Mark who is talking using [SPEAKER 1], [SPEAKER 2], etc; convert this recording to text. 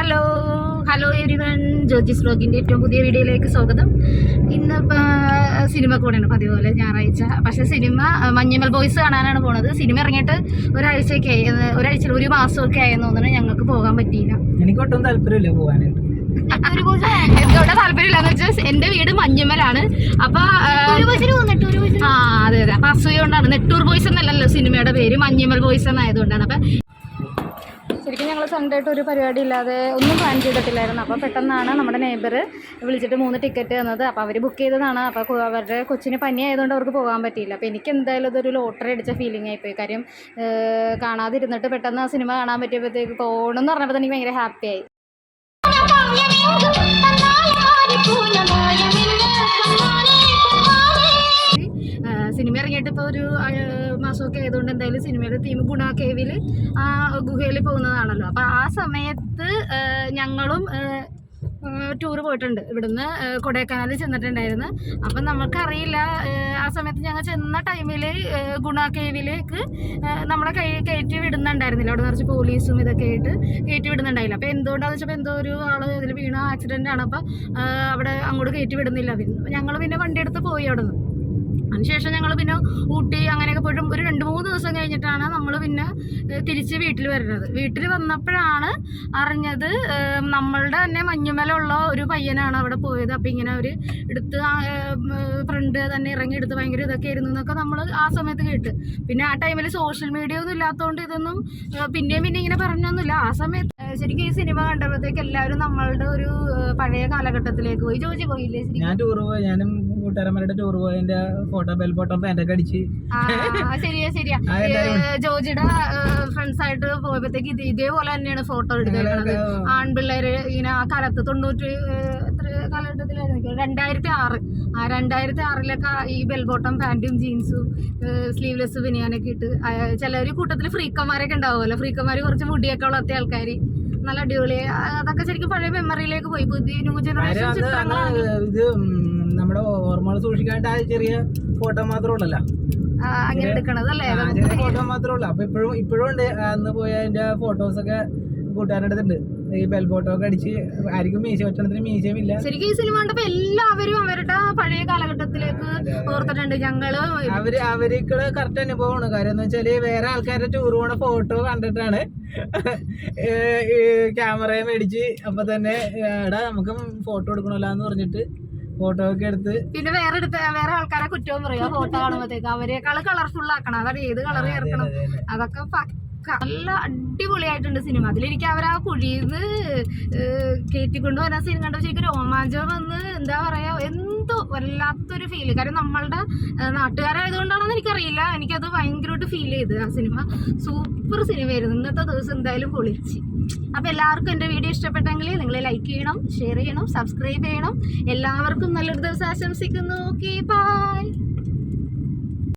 [SPEAKER 1] Hello hello everyone Joji's ബ്ലോഗിന്റെ ഏറ്റവും പുതിയ വീഡിയോയിലേക്ക് സ്വാഗതം. ഇന്നിപ്പോൾ സിനിമ കൂടെയാണ് പതിവ് പോലെ ഞായറാഴ്ച. പക്ഷേ സിനിമ മഞ്ഞമ്മൽ ബോയ്സ് കാണാനാണ് പോണത്. സിനിമ ഇറങ്ങിയിട്ട് ഒരാഴ്ചയൊക്കെ ആയി ഒരാഴ്ച ഒരു മാസമൊക്കെ ആയെന്ന് തോന്നുന്നു ഞങ്ങൾക്ക് പോകാൻ പറ്റിയില്ല.
[SPEAKER 2] എനിക്ക് ഒട്ടും താല്പര്യമില്ല പോകാനായിട്ട്.
[SPEAKER 1] എന്തുകൊണ്ട് താല്പര്യമില്ലാന്ന് വെച്ചാൽ എന്റെ വീട് മഞ്ഞമ്മലാണ്. അപ്പൊ ആ അതെ അതെ. അപ്പൊ അസൂയ കൊണ്ടാണ്. നെട്ടൂർ ബോയ്സ് എന്നല്ലല്ലോ സിനിമയുടെ പേര് മഞ്ഞമ്മൽ ബോയ്സ് എന്നായതുകൊണ്ടാണ്. അപ്പം ശരിക്കും ഞങ്ങൾ സൺഡേ ആയിട്ട് ഒരു പരിപാടി ഇല്ലാതെ ഒന്നും പ്ലാൻ ചെയ്തിട്ടില്ലായിരുന്നു. അപ്പോൾ പെട്ടെന്നാണ് നമ്മുടെ നെയ്ബർ വിളിച്ചിട്ട് മൂന്ന് ടിക്കറ്റ് തന്നത്. അപ്പോൾ അവർ ബുക്ക് ചെയ്തതാണ്. അപ്പോൾ അവരുടെ കൊച്ചിന് പനി ആയതുകൊണ്ട് അവർക്ക് പോകാൻ പറ്റിയില്ല. അപ്പോൾ എനിക്ക് എന്തായാലും ഇതൊരു ലോട്ടറി അടിച്ച ഫീലിംഗ് ആയിപ്പോയി. കാര്യം കാണാതിരുന്നിട്ട് പെട്ടെന്ന് ആ സിനിമ കാണാൻ പറ്റിയപ്പോഴത്തേക്ക് പോകണം എന്ന് പറഞ്ഞപ്പോൾ എനിക്ക് ഭയങ്കര ഹാപ്പിയായി സിനിമ ഇറങ്ങിയിട്ട് ഇപ്പോൾ ഒരു മാസമൊക്കെ ആയതുകൊണ്ട് എന്തായാലും സിനിമയുടെ തീം ഗുണ കേവിൽ ആ ഗുഹയിൽ പോകുന്നതാണല്ലോ. അപ്പോൾ ആ സമയത്ത് ഞങ്ങളും ടൂർ പോയിട്ടുണ്ട്. ഇവിടുന്ന് കൊടൈക്കനാലിൽ ചെന്നിട്ടുണ്ടായിരുന്നു. അപ്പം നമുക്കറിയില്ല ആ, സമയത്ത് ഞങ്ങൾ ചെന്ന ടൈമിൽ ഗുണ കേവിലേക്ക് നമ്മളെ കൈ കയറ്റി വിടുന്നുണ്ടായിരുന്നില്ല. അവിടെ നിറച്ച് പോലീസും ഇതൊക്കെ ആയിട്ട് കയറ്റി വിടുന്നുണ്ടായില്ല. അപ്പം എന്തുകൊണ്ടാണെന്ന് വെച്ചപ്പോൾ എന്തോ ഒരു ആൾ ഇതിൽ വീണ ആക്സിഡന്റ് ആണ്. അപ്പം അവിടെ അങ്ങോട്ട് കയറ്റി വിടുന്നില്ല. ഞങ്ങൾ പിന്നെ വണ്ടി എടുത്ത് പോയി അവിടെ നിന്ന് അതിനുശേഷം ഞങ്ങൾ പിന്നെ ഊട്ടി അങ്ങനെയൊക്കെ പോയിട്ടും ഒരു രണ്ട് മൂന്ന് ദിവസം കഴിഞ്ഞിട്ടാണ് നമ്മൾ പിന്നെ തിരിച്ച് വീട്ടിൽ വരുന്നത്. വീട്ടിൽ വന്നപ്പോഴാണ് അറിഞ്ഞത് നമ്മളുടെ തന്നെ മഞ്ഞുമലുള്ള ഒരു പയ്യനാണ് അവിടെ പോയത്. അപ്പം ഇങ്ങനെ അവർ എടുത്ത് ഫ്രണ്ട് തന്നെ ഇറങ്ങി എടുത്ത് ഭയങ്കര ഇതൊക്കെ ആയിരുന്നു എന്നൊക്കെ നമ്മൾ ആ സമയത്ത് കേട്ട്. പിന്നെ ആ ടൈമിൽ സോഷ്യൽ മീഡിയ ഒന്നും ഇല്ലാത്തതുകൊണ്ട് ഇതൊന്നും പിന്നെയും പിന്നെ ഇങ്ങനെ പറഞ്ഞൊന്നുമില്ല. ആ സമയത്ത് ശരിക്കും ഈ സിനിമ കണ്ടപ്പോഴത്തേക്ക് എല്ലാവരും നമ്മളുടെ ഒരു പഴയ കാലഘട്ടത്തിലേക്ക് പോയി. ജോജി പോയില്ലേ ശരിക്കും?
[SPEAKER 2] കൂട്ടുകാരന്മാരുടെ ടൂർ പോയതിന്റെ ഫോട്ടോ ബെൽബോട്ടം പാന്റൊക്കെ അടിച്ച്.
[SPEAKER 1] ആ, ശരിയാ ശരിയാ. ജോജിയുടെ ഫ്രണ്ട്സ് ആയിട്ട് പോയപ്പോഴത്തേക്ക് ഇത് ഇതേപോലെ തന്നെയാണ് ഫോട്ടോ
[SPEAKER 2] എടുത്തത്
[SPEAKER 1] ആൺപിള്ളേര് ഇങ്ങനെ ആ കാലത്ത് തൊണ്ണൂറ്റി എത്ര കാലഘട്ടത്തിലായിരുന്നു? രണ്ടായിരത്തി ആറ് ആ രണ്ടായിരത്തി ആറിലൊക്കെ ഈ ബെൽബോട്ടം പാന്റും ജീൻസും സ്ലീവ്ലെസ് ബനിയാനൊക്കെ ഇട്ട് ചിലർ കൂട്ടത്തിൽ ഫ്രീക്കന്മാരൊക്കെ ഉണ്ടാവുമല്ലോ. ഫ്രീക്കന്മാർ കുറച്ച് മുടിയൊക്കെ വളർത്തിയ ആൾക്കാർ നല്ല അടിപൊളി. അതൊക്കെ ശരിക്കും പഴയ മെമ്മറിയിലേക്ക് പോയി. പുതിയ ന്യൂ ജനറേഷൻ ചിത്രങ്ങളാണ്.
[SPEAKER 2] നമ്മുടെ ഓർമ്മകൾ സൂക്ഷിക്കാൻ ആ ചെറിയ ഫോട്ടോ മാത്രമേ ഉള്ളല്ലോ.
[SPEAKER 1] അങ്ങനെ എടുക്കണത് അല്ലേ?
[SPEAKER 2] ഫോട്ടോ മാത്രമേ ഉള്ളൂ. അപ്പൊ ഇപ്പോഴും ഇപ്പോഴും ഉണ്ട്. അന്ന് പോയ അതിന്റെ ഫോട്ടോസ് ഒക്കെ കൂട്ടുകാരുടെ ഈ ബെൽ ഫോട്ടോ ഒക്കെ അടിച്ച് ആർക്കും മീശ പറ്റണത്തിന് മീശയും ഇല്ല.
[SPEAKER 1] ശരിക്കും ഈ സിനിമ കണ്ടപ്പോ എല്ലാവരും അവരുടെ പഴയ കാലഘട്ടത്തിലേക്ക് ഓർത്തിട്ടുണ്ട്. ഞങ്ങൾ
[SPEAKER 2] അവർ അവർക്ക് കറക്റ്റ് അനുഭവമാണ് കാര്യം എന്ന് വെച്ചാൽ വേറെ ആൾക്കാരുടെ ടൂർ പോണ ഫോട്ടോ കണ്ടിട്ടാണ് ക്യാമറയെ മേടിച്ച് അപ്പൊ തന്നെ എടാ നമുക്ക് ഫോട്ടോ എടുക്കണല്ലോ എന്ന് പറഞ്ഞിട്ട് ഫോട്ടോ ഒക്കെ എടുത്ത്
[SPEAKER 1] പിന്നെ വേറെ എടുത്ത് വേറെ ആൾക്കാരെ കുറ്റവും പറയാം. ഫോട്ടോ കാണുമ്പോഴത്തേക്ക് അവരെക്കാൾ കളർഫുൾ ആക്കണം. അതായത് ഏത് കളർ ചേർക്കണം. അതൊക്കെ നല്ല അടിപൊളിയായിട്ടുണ്ട് സിനിമ അതിലെനിക്ക് അവർ ആ കുഴിന്ന് കയറ്റിക്കൊണ്ട് വരാൻ സിനിമ കണ്ടപ്പോൾ ശരിക്കും രോമാഞ്ചം വന്ന് എന്താ പറയാ വല്ലാത്തൊരു ഫീൽ കാര്യം നമ്മളുടെ നാട്ടുകാരായതുകൊണ്ടാണെന്ന് എനിക്കറിയില്ല. എനിക്കത് ഭയങ്കരമായിട്ട് ഫീൽ ചെയ്ത് ആ സിനിമ സൂപ്പർ സിനിമയായിരുന്നു ഇന്നത്തെ ദിവസം എന്തായാലും പൊളിച്ച്. അപ്പോൾ എല്ലാവർക്കും എന്റെ വീഡിയോ ഇഷ്ടപ്പെട്ടെങ്കിൽ നിങ്ങൾ ലൈക്ക് ചെയ്യണം ഷെയർ ചെയ്യണം സബ്സ്ക്രൈബ് ചെയ്യണം. എല്ലാവർക്കും നല്ലൊരു ദിവസം ആശംസിക്കുന്നു. Okay bye